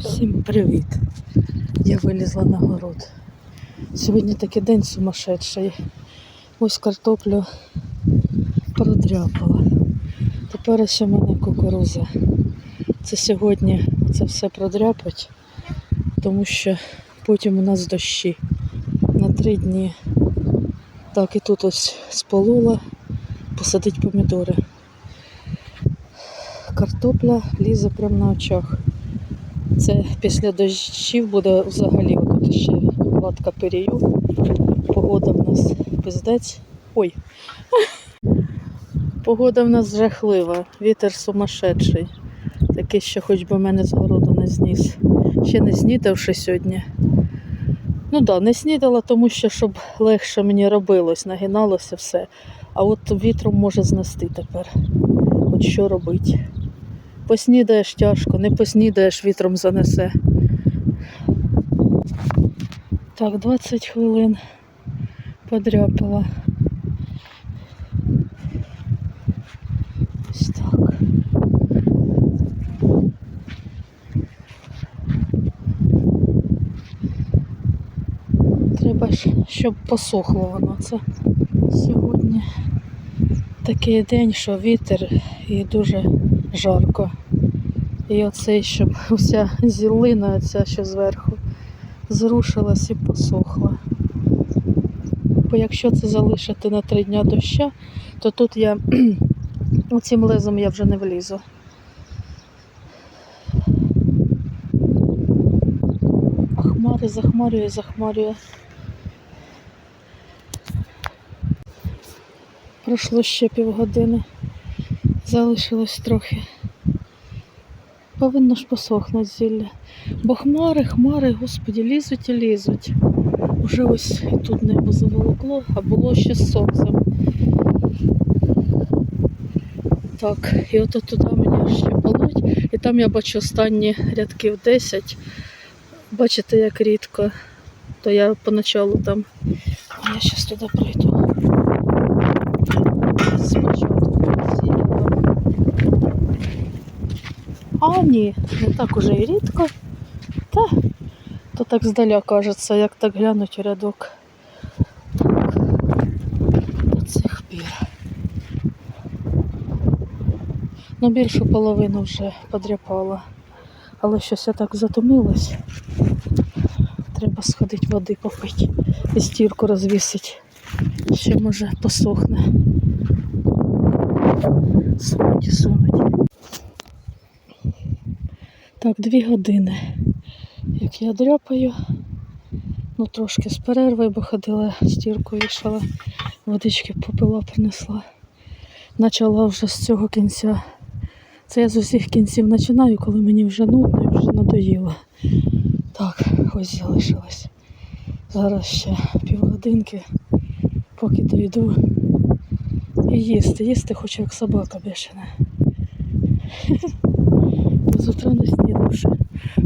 Всім привіт! Я вилізла на город. Сьогодні такий день сумасшедший. Ось картоплю продряпала. Тепер ось у мене кукуруза. Це сьогодні це все продряпать, тому що потім у нас дощі на три дні. Так, і тут ось сполула, посадить помідори. Картопля лізе прямо на очах. Це після дощів буде взагалі тут ще гладка перію. Погода в нас пиздець. Ой. Погода в нас жахлива, вітер сумасшедший. Такий, що хоч би мене з городу не зніс. Ще не снідавши сьогодні. Ну так, да, не снідала, тому що щоб легше мені робилось, нагиналося все. А от вітром може знести тепер. От що робити? Поснідаєш тяжко, не поснідаєш, вітром занесе. Так, 20 хвилин подряпала. Ось так. Треба ж, щоб посохло воно це сьогодні. Такий день, що вітер і дуже жарко. І оцей, щоб уся зілина, оця що зверху, зрушилась і посохла. Бо якщо це залишити на три дня доща, то тут я оцим лезом я вже не влізу. А хмари захмарює, захмарює. Пройшло ще півгодини. Залишилось трохи. Повинно ж посохнути зілля. Бо хмари, хмари, господі, лізуть і лізуть. Уже ось і тут небо заволокло, а було ще з сонцем. Так, і от туди мені ще полоть. І там я бачу останні рядків 10. Бачите, як рідко. То я поначалу там. Я зараз туди прийду. А ні, не так уже і рідко. Та, то так здаля кажеться, як так глянуть рядок. До цих пір. Ну, більшу половину вже подряпала. Але щось я так затомилась. Треба сходити води попити і стірку розвісити. Ще може посохне. Сунуть, сунуть. Так, дві години. Як я дряпаю, ну трошки з перерви, бо ходила стірку вішала, водички попила, принесла. Почала вже з цього кінця. Це я з усіх кінців починаю, коли мені вже нудно і вже надоїло. Так, ось залишилось. Зараз ще півгодинки, поки дойду. І їсти. Їсти хочу як собака бешена. З утра не снідавши.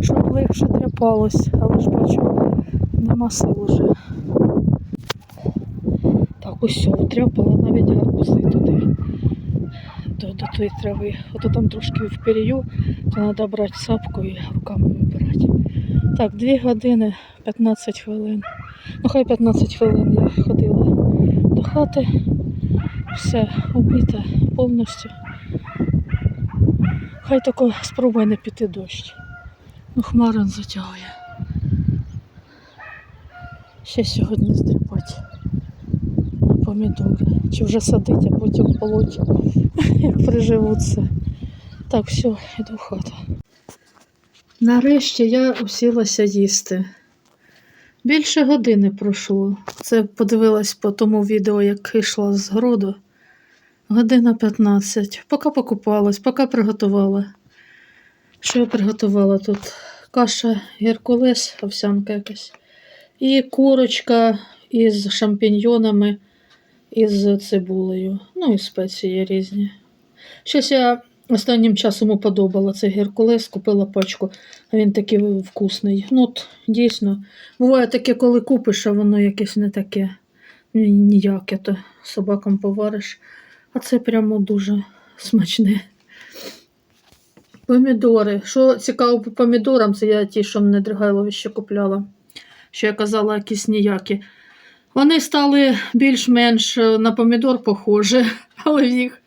Щоб легше тряпалось, але ж бачу, нема сил уже. Так, ось утряпала навіть гарбузи туди. До, до тої трави. Ото там трошки в перію, то треба брати сапку і руками вибирати. Так, 2 години 15 хвилин. Ну хай 15 хвилин я ходила до хати. Все убите повністю. Хай тільки спробує не піти дощ. Ну, хмарин затягує. Ще сьогодні здрипать на помідори. Чи вже садить, а потім полоть, як приживуться. Так, все, йду в хату. Нарешті я усілася їсти. Більше години пройшло. Це подивилась по тому відео, як йшла з городу. Година 15. Поки покупалась, поки приготувала. Що я приготувала тут? Каша геркулес, овсянка якась. І курочка із шампіньйонами, із цибулею. Ну і спеції різні. Щось я останнім часом уподобала цей геркулес, купила пачку, а він такий вкусний. Ну, от, дійсно, буває таке, коли купиш, а воно якесь не таке. Ніяке то собакам повариш. А це прямо дуже смачне. Помідори. Що цікаво по помідорам, це я ті, що мене Дригайлові ще купляла. Що я казала, якісь ніякі. Вони стали більш-менш е, на помідор похожі, але в їх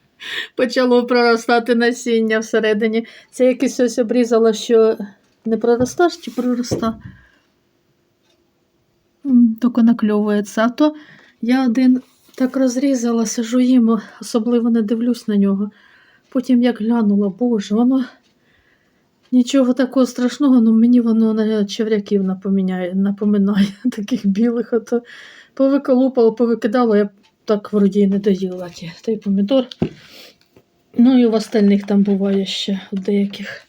почало проростати насіння всередині. Це якесь ось обрізала, що не проросташ чи пророста. Тільки накльовується. А то я один так розрізала, сижу їм, особливо не дивлюсь на нього. Потім як глянула, боже, воно нічого такого страшного, але мені воно на черв'яків напоминає, напоминає таких білих. Ото повиколупала, повикидала, я так вроді не доїла ті, той помідор. Ну і в остальних там буває ще деяких.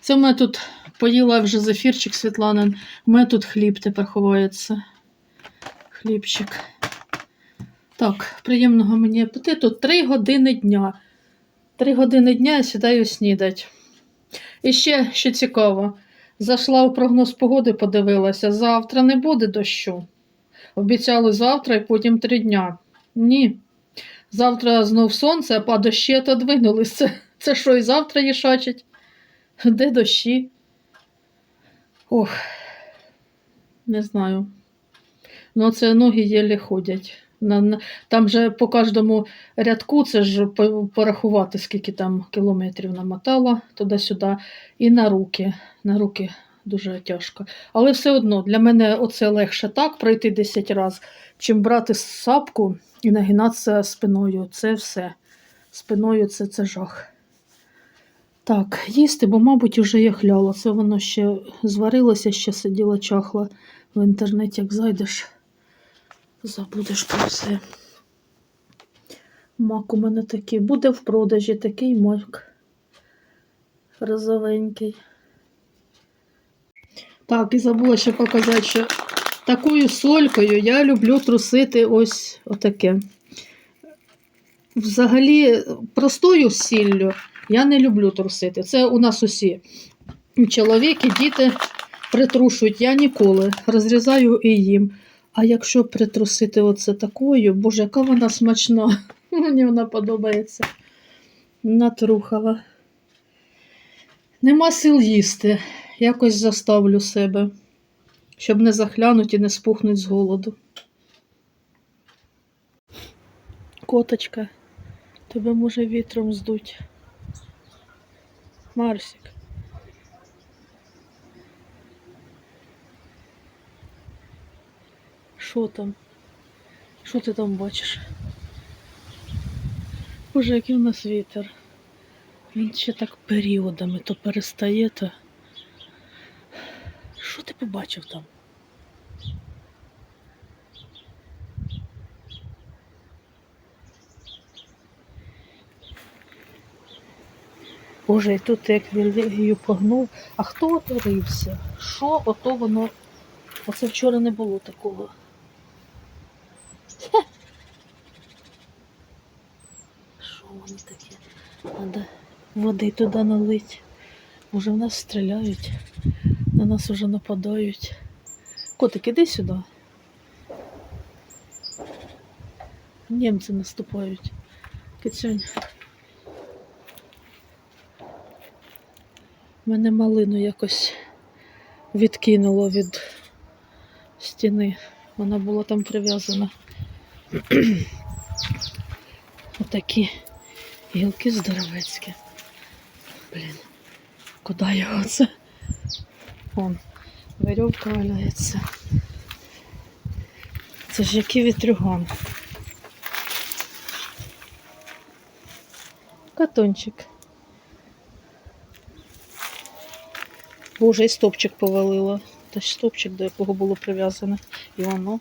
Це в мене тут поїла вже зефірчик Світланин. У мене тут хліб тепер ховається. Хлібчик. Так, приємного мені апетиту. Три години дня. Три години дня я сідаю снідать. І ще, що цікаво, зайшла у прогноз погоди, подивилася, завтра не буде дощу. Обіцяли завтра і потім три дня. Ні. Завтра знов сонце, а дощі отодвинулись. Це, це що, і завтра їшачить? Де дощі? Ох, не знаю. Ну, це ноги єлі ходять. Там же по кожному рядку це ж порахувати, скільки там кілометрів намотала туди-сюди. І на руки. На руки дуже тяжко. Але все одно для мене оце легше так пройти 10 разів, чим брати сапку і нагинатися спиною. Це все. Спиною це, це жах. Так, їсти, бо, мабуть, уже я хляла. Це воно ще зварилося, ще сиділа чахла в інтернеті, як зайдеш, забудеш про все. Мак у мене такий. Буде в продажі такий мак. Розовенький. Так, і забула ще показати, що такою солькою я люблю трусити ось отаке. Взагалі, простою сіллю я не люблю трусити. Це у нас усі. І Чоловік і діти притрушують. Я ніколи розрізаю і їм. А якщо притрусити оце такою, боже, яка вона смачна. Мені вона подобається. Натрухала. Нема сил їсти. Якось заставлю себе, щоб не захлянуть і не спухнуть з голоду. Коточка, тебе може вітром здуть. Марсик. Що там? Що ти там бачиш? Боже, який у нас вітер. Він ще так періодами то перестає, то. Що ти побачив там? Боже, і тут як її погнув. А хто ото рився? Що ото воно? Оце вчора не було такого. Що воно таке? Надо води туди налить. Може в нас стріляють, на нас вже нападають. Котик, іди сюди. Німці наступають. Кицюнь. Мене малину якось відкинуло від стіни. Вона була там прив'язана. Отакі гілки здоровецькі. Блін, куди його це? Вон, веревка валяється. Це ж який вітрюган. Катончик. Боже, і стопчик повалило. Та ж стопчик, до якого було прив'язане. І воно.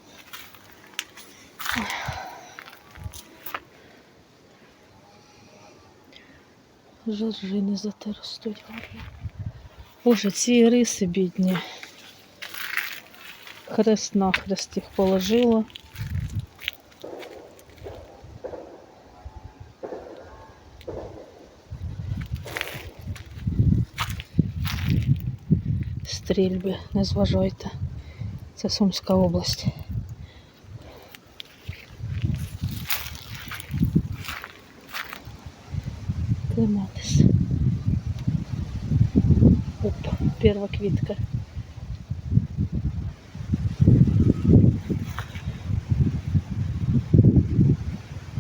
Жоржини зате ростуть гарно. Боже, ці риси бідні. Хрест нахрест їх положила. Стрільби, не зважайте. Це Сумська область. Клематис. перша квітка.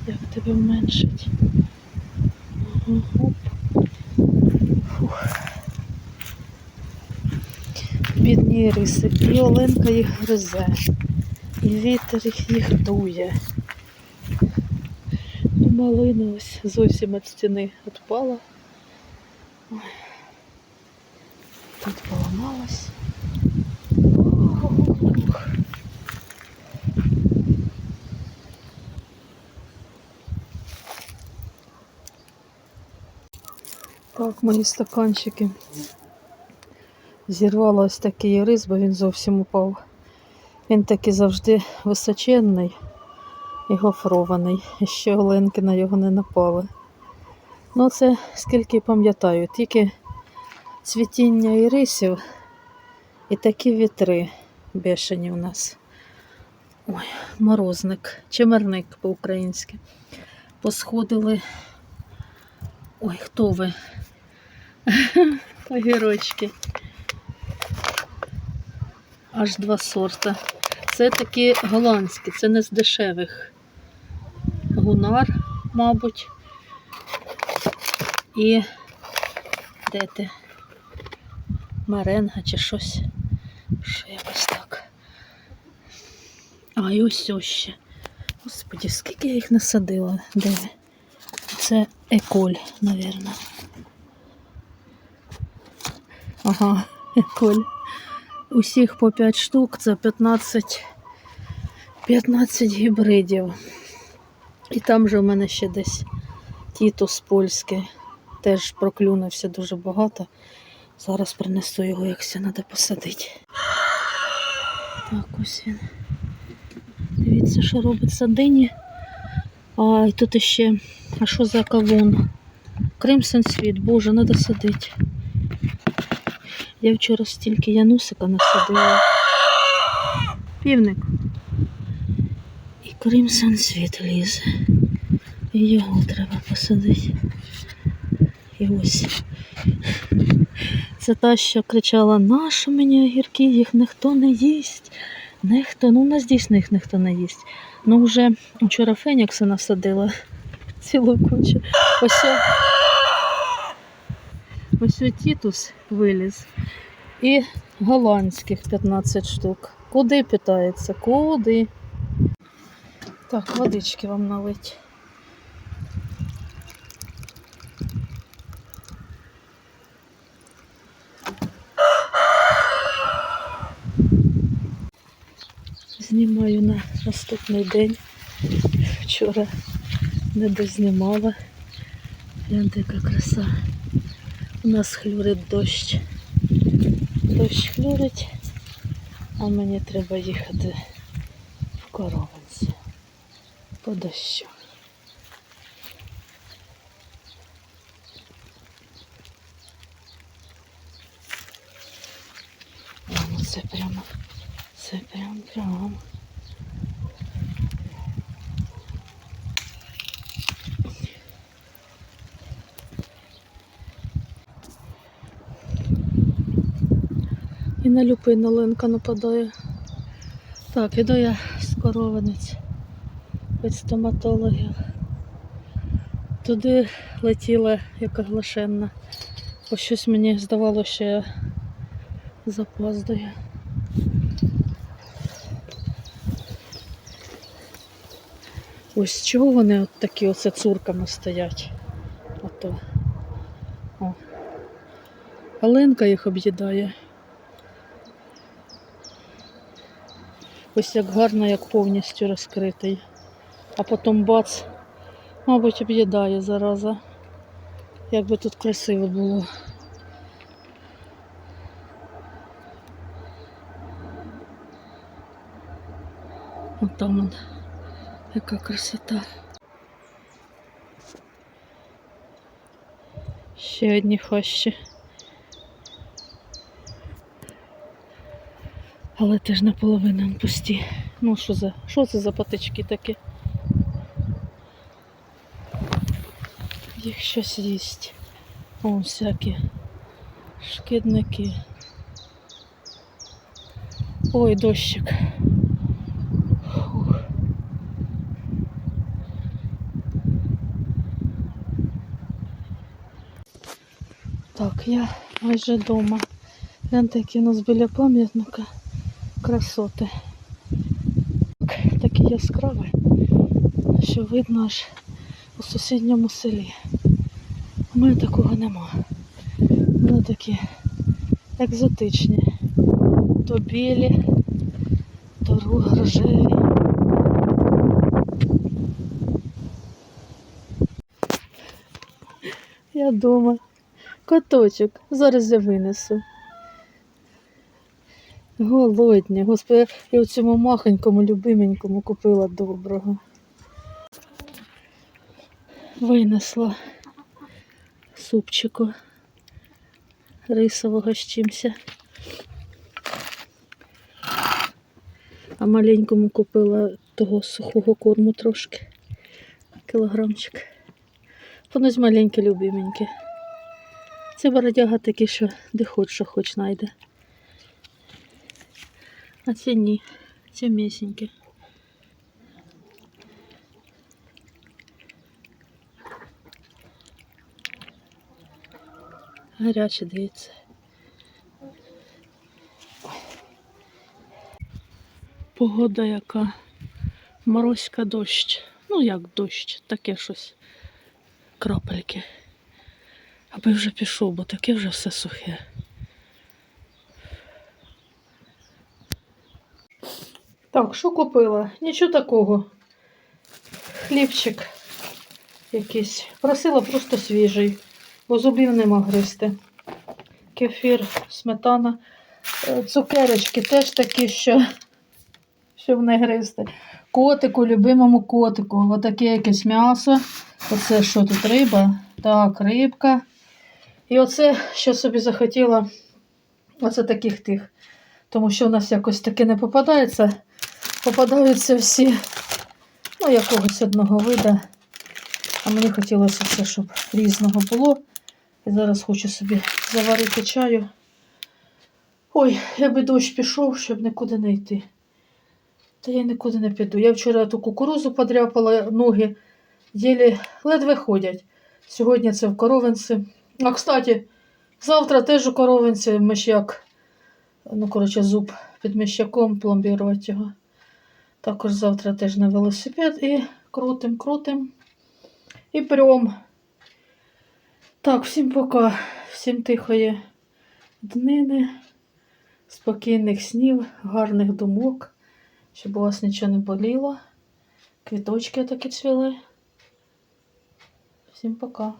Як тебе вменшить? Оп. Фух. Бідні риси, і Оленка їх гризе, і вітер їх дує. Малина ось зовсім від стіни відпала. Ой. Тут поламалась. Так, мої стаканчики. Зірвала ось такий рис, бо він зовсім упав. Він такий завжди височенний і гофрований. Ще оленки на його не напали. Ну, це скільки пам'ятаю, тільки цвітіння ірисів і такі вітри бешені в нас. Ой, морозник, чимерник по-українськи. Посходили. Ой, хто ви? Огірочки. Аж два сорта. Це такі голландські, це не з дешевих. Гунар, мабуть. І де ти? Маренга чи щось. Що якось так. А, і ось ось ще. Господі, скільки я їх насадила? Де? Це еколь, напевно. Ага, еколь. Усіх по 5 штук, це 15, 15 гібридів. І там же в мене ще десь тітус польський. Теж проклюнувся дуже багато. Зараз принесу його, якся треба посадити. Так, ось він. Дивіться, що робить садині. А, і тут іще, а що за кавун? Кримсон світ, боже, треба садити. Я вчора стільки янусика насадила. Півник. І Кримсон світ лізе. І його треба посадити. І ось. Це та, що кричала, нащо мені огірки, їх ніхто не їсть. Ніхто, ну у нас дійсно їх ніхто не їсть. Ну вже вчора Фенікса насадила цілу кучу. Ось ось Тітус виліз. І голландських 15 штук. Куди питається? Куди? Так, водички вам налить. Знімаю на наступний день. Вчора не дознімала. Гляньте, яка краса. У нас хлюрить дощ. Дощ хлюрить, а мені треба їхати в коровинці по дощу. Це прямо, це прям прямо. І на люпину линка нападає. Так, іду я з коровинець від стоматологів. Туди летіла як оглашенна. Бо щось мені здавалося, що я запоздаю. Ось чого вони от такі оце цурками стоять. Ото. О. Оленка їх об'їдає. Ось як гарно, як повністю розкритий. А потім бац, мабуть, об'їдає зараза. Як би тут красиво було. От он, яка красота. Ще одні хащі. Але теж наполовину пусті. Ну що за що це за патички такі? Їх щось їсть. О, всякі шкідники. Ой, дощик. Я майже вдома. Гляньте, які у нас біля пам'ятника красоти. Так, Такі яскраві, що видно аж у сусідньому селі. У мене такого нема. Вони такі екзотичні. То білі, то рожеві. Я дома. Коточок, зараз я винесу. Голодні. Господи, я у цьому махонькому, любименькому купила доброго. Винесла супчику рисового з чимся. А маленькому купила того сухого корму трошки. Кілограмчик. Воно ж маленьке, любименьке. Це бородяга такий, що де хоч, що хоч знайде. А це ні. Це м'ясеньке. Гаряче дивіться. Погода яка. Морозька дощ. Ну як дощ, таке щось. Крапельки. Аби вже пішов, бо таке вже все сухе. Так, що купила? Нічого такого. Хлібчик якийсь. Просила просто свіжий, бо зубів нема гристи. Кефір, сметана, Е, цукерочки теж такі, що, щоб не гристи. Котику, любимому котику. Отаке якесь м'ясо. Оце що тут риба? Так, рибка. І оце, що собі захотіла, оце таких тих. Тому що у нас якось таке не попадається. Попадаються всі, ну, якогось одного вида. А мені хотілося все, щоб різного було. І зараз хочу собі заварити чаю. Ой, якби дощ пішов, щоб нікуди не йти. Та я нікуди не піду. Я вчора ту кукурузу подряпала, ноги єлі ледве ходять. Сьогодні це в коровинці. А кстати, завтра теж у коровинці миш'як. Ну, коротше, зуб під миш'яком, пломбірувати його. Також завтра теж на велосипед і крутим, крутим. І прям. Так, всім пока. Всім тихої днини, спокійних снів, гарних думок, щоб у вас нічого не боліло. Квіточки такі цвіли. Всім пока.